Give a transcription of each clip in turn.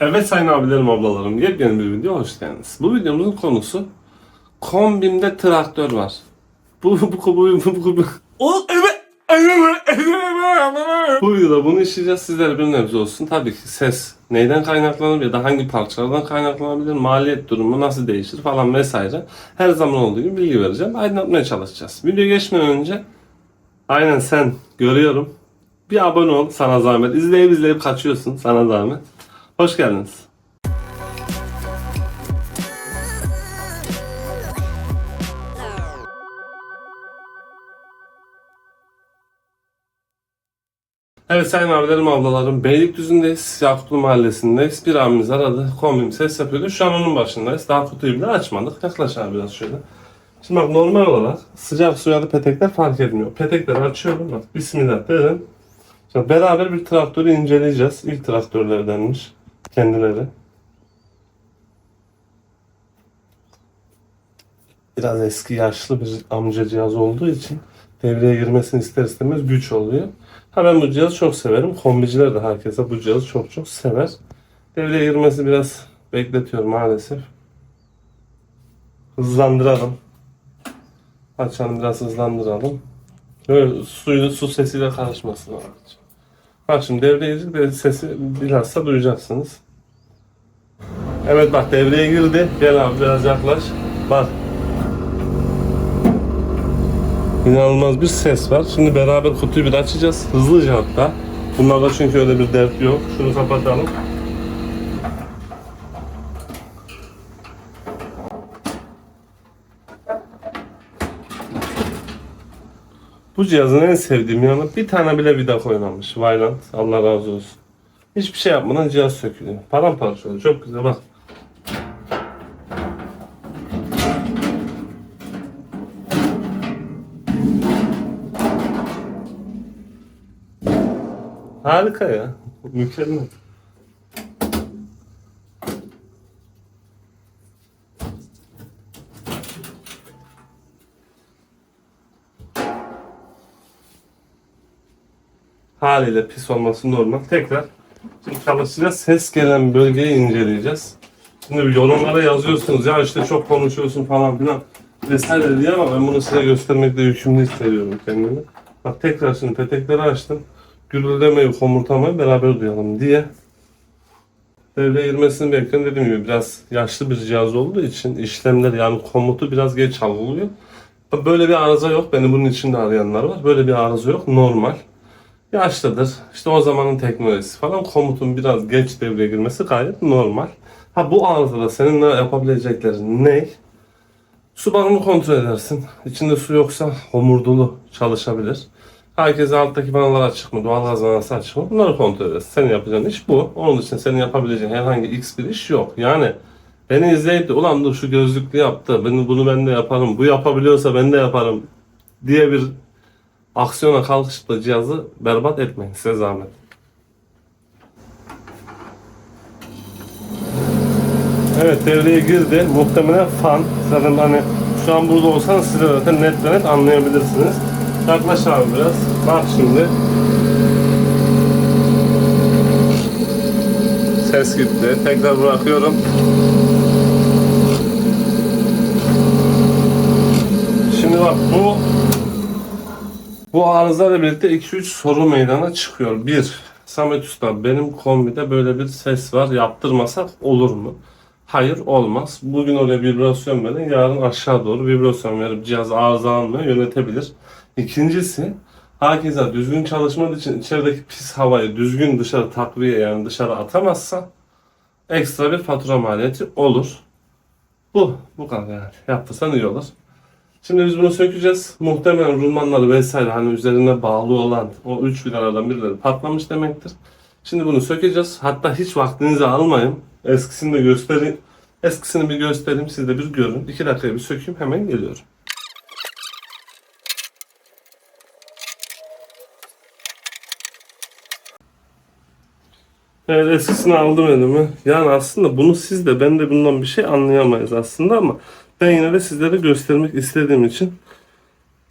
Evet sayın abilerim ablalarım yepyeni bir video hoş geldiniz. Bu videomuzun konusu kombimde traktör var. Bu bu bu bu bu bu o evet bu videoda bunu işleyeceğiz. Sizlere bir nebze olsun. Tabii ki ses neyden kaynaklanır ya da hangi parçalardan kaynaklanabilir, maliyet durumu nasıl değişir falan vesaire. Her zaman olduğu gibi bilgi vereceğim. Aydınlatmaya çalışacağız. Video geçmeden önce aynen sen görüyorum. Bir abone ol sana zahmet. İzleyip izleyip kaçıyorsun sana zahmet. Hoş geldiniz. Evet sayın abilerim ablalarım Beylikdüzü'ndeyiz. Yakutlu mahallesindeyiz. Bir abimiz aradı. Kombim ses yapıyordu. Şu an onun başındayız. Daha kutuyu bile açmadık. Yaklaş abi biraz şöyle. Şimdi bak normal olarak sıcak suya da petekler fark etmiyor. Petekleri açıyorum bak. Bismillah dedim. Şimdi beraber bir traktörü inceleyeceğiz. İlk traktörlerdenmiş kendileri. Biraz eski yaşlı bir amca cihaz olduğu için devreye girmesini ister istemez güç oluyor. Ha ben bu cihazı çok severim. Kombiciler de herkese bu cihazı çok çok sever. Devreye girmesi biraz bekletiyor maalesef. Hızlandıralım. Açalım biraz hızlandıralım. Böyle suyun su sesiyle karışmasın. Bak şimdi devreye girecek de sesi bilhassa duyacaksınız. Evet bak devreye girdi. Gel abi biraz yaklaş. Bak. İnanılmaz bir ses var. Şimdi beraber kutuyu bir açacağız. Hızlıca hatta. Bunlarda çünkü öyle bir dert yok. Şunu kapatalım. Bu cihazın en sevdiğim yanı bir tane bile vida koymamış. Vayland. Allah razı olsun. Hiçbir şey yapmadan cihaz sökülüyor. Paramparça oluyor. Çok güzel bak. Harika ya. Mükemmel. Haliyle pis olması normal. Tekrar şimdi çalışacağız. Ses gelen bölgeyi inceleyeceğiz. Şimdi yorumlara yazıyorsunuz ya işte çok konuşuyorsun falan filan vesaire diye ama ben bunu size göstermekle yükümlü hissediyorum kendimi. Bak tekrar şimdi petekleri açtım. Gürüldemeyi, komurtamayı beraber duyalım diye. Devreye girmesini bekleyen dediğim gibi biraz yaşlı bir cihaz olduğu için işlemler yani komutu biraz geç algılıyor. Böyle bir arıza yok. Beni bunun içinde arayanlar var. Böyle bir arıza yok. Normal. Yaşlıdır. İşte o zamanın teknolojisi falan komutun biraz geç devreye girmesi gayet normal. Ha bu arızada senin ne yapabileceklerin ne? Su balonu kontrol edersin. İçinde su yoksa homurdulu çalışabilir. Herkese alttaki vanalar açık mı, doğal gaz vanası açık mı? Bunları kontrol edersin. Senin yapacağın iş bu. Onun için senin yapabileceğin herhangi x bir iş yok. Yani beni izleyip de ulan dur şu gözlüklü yaptı, ben bunu ben de yaparım, bu yapabiliyorsa ben de yaparım diye bir aksiyona kalkışıp da cihazı berbat etmeyin size zahmet. Evet devreye girdi. Muhtemelen fan. Zaten hani şu an burada olsanız siz de zaten net ve net anlayabilirsiniz. Yaklaş abi biraz. Bak şimdi. Ses gitti. Tekrar bırakıyorum. Şimdi bak bu bu arızayla birlikte 2-3 soru meydana çıkıyor. Bir, Samet Usta benim kombide böyle bir ses var yaptırmasak olur mu? Hayır olmaz. Bugün oraya vibrasyon verin, yarın aşağı doğru vibrasyon verip cihaz arızalanmıyor yönetebilir. İkincisi, herkese düzgün çalışmadığı için içerideki pis havayı düzgün dışarı takviye yani dışarı atamazsa ekstra bir fatura maliyeti olur. Bu, bu kadar yani. Yaptırsan iyi olur. Şimdi biz bunu sökeceğiz. Muhtemelen rulmanları vesaire hani üzerine bağlı olan o üç vidalardan birileri patlamış demektir. Şimdi bunu sökeceğiz. Hatta hiç vaktinizi almayın. Eskisini de göstereyim. Eskisini bir göstereyim. Siz de bir görün. İki dakikaya bir sökeyim. Hemen geliyorum. Evet eskisini aldım elime. Yani aslında bunu siz de ben de bundan bir şey anlayamayız aslında ama ben yine de sizlere göstermek istediğim için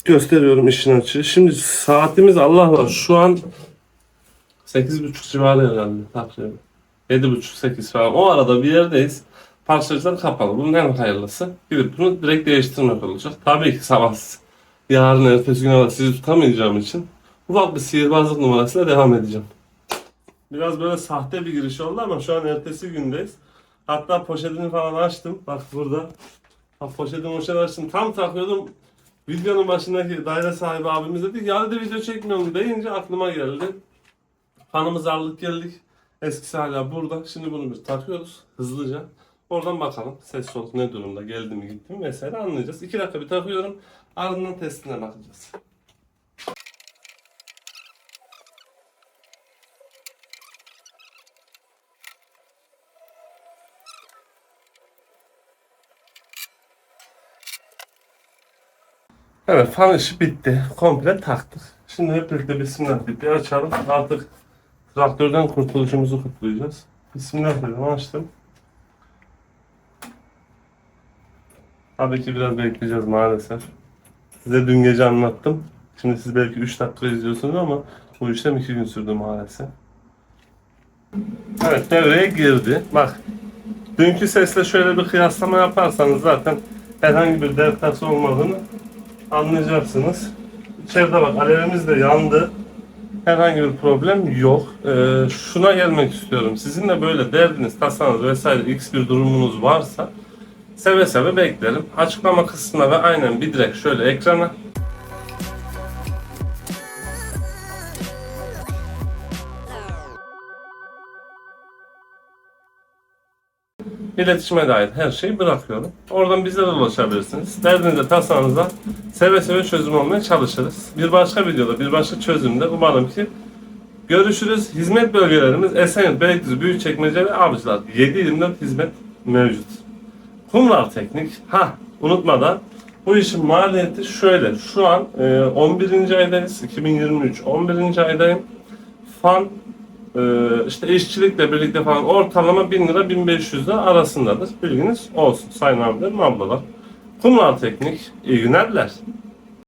gösteriyorum işin açığı. Şimdi saatimiz Allah var şu an 8.30 civarı herhalde takriben. 7.30-8 falan o arada bir yerdeyiz. Parçacılar kapalı. Bunun en hayırlısı. Gidip bunu direkt değiştirmek olacak. Tabii ki sabah yarın ertesi güne sizi tutamayacağım için ufak bir sihirbazlık numarasıyla devam edeceğim. Biraz böyle sahte bir giriş oldu ama şu an ertesi gündeyiz. Hatta poşetini falan açtım. Bak burada. Bak poşetini poşet açtım. Tam takıyordum. Videonun başındaki daire sahibi abimiz dedi ki, ya dedi video çekmiyorum deyince aklıma geldi. Kanımız ağırlık geldik. Eskisi hala burada. Şimdi bunu bir takıyoruz hızlıca. Oradan bakalım ses soluk ne durumda geldi mi gitti mi vesaire anlayacağız. İki dakika bir takıyorum. Ardından testine bakacağız. Evet fan işi bitti. Komple taktık. Şimdi hep birlikte bismillah bir açalım. Artık traktörden kurtuluşumuzu kutlayacağız. Bismillah dedim açtım. Tabii ki biraz bekleyeceğiz maalesef. Size dün gece anlattım. Şimdi siz belki 3 dakika izliyorsunuz ama bu işlem 2 gün sürdü maalesef. Evet devreye girdi. Bak dünkü sesle şöyle bir kıyaslama yaparsanız zaten herhangi bir deltası olmadığını anlayacaksınız. İçeride bak alevimiz de yandı. Herhangi bir problem yok. Ee, şuna gelmek istiyorum. Sizin de böyle derdiniz, tasanız vesaire x bir durumunuz varsa seve seve beklerim. Açıklama kısmına ve aynen bir direkt şöyle ekrana İletişime dair her şeyi bırakıyorum. Oradan bize de ulaşabilirsiniz. Derdinize, tasanıza seve seve çözüm olmaya çalışırız. Bir başka videoda, bir başka çözümde umarım ki görüşürüz. Hizmet bölgelerimiz Esenyurt, Beylikdüzü, Büyükçekmece ve Avcılar. 7-24 hizmet mevcut. Kumlar Teknik. Ha unutmadan bu işin maliyeti şöyle. Şu an e, 11. aydayız. 2023 11. aydayım. Fan işte işçilikle birlikte falan ortalama 1000 lira 1500 lira arasındadır. Bilginiz olsun sayın abilerim ablalar. Kumral Teknik iyi günlerler.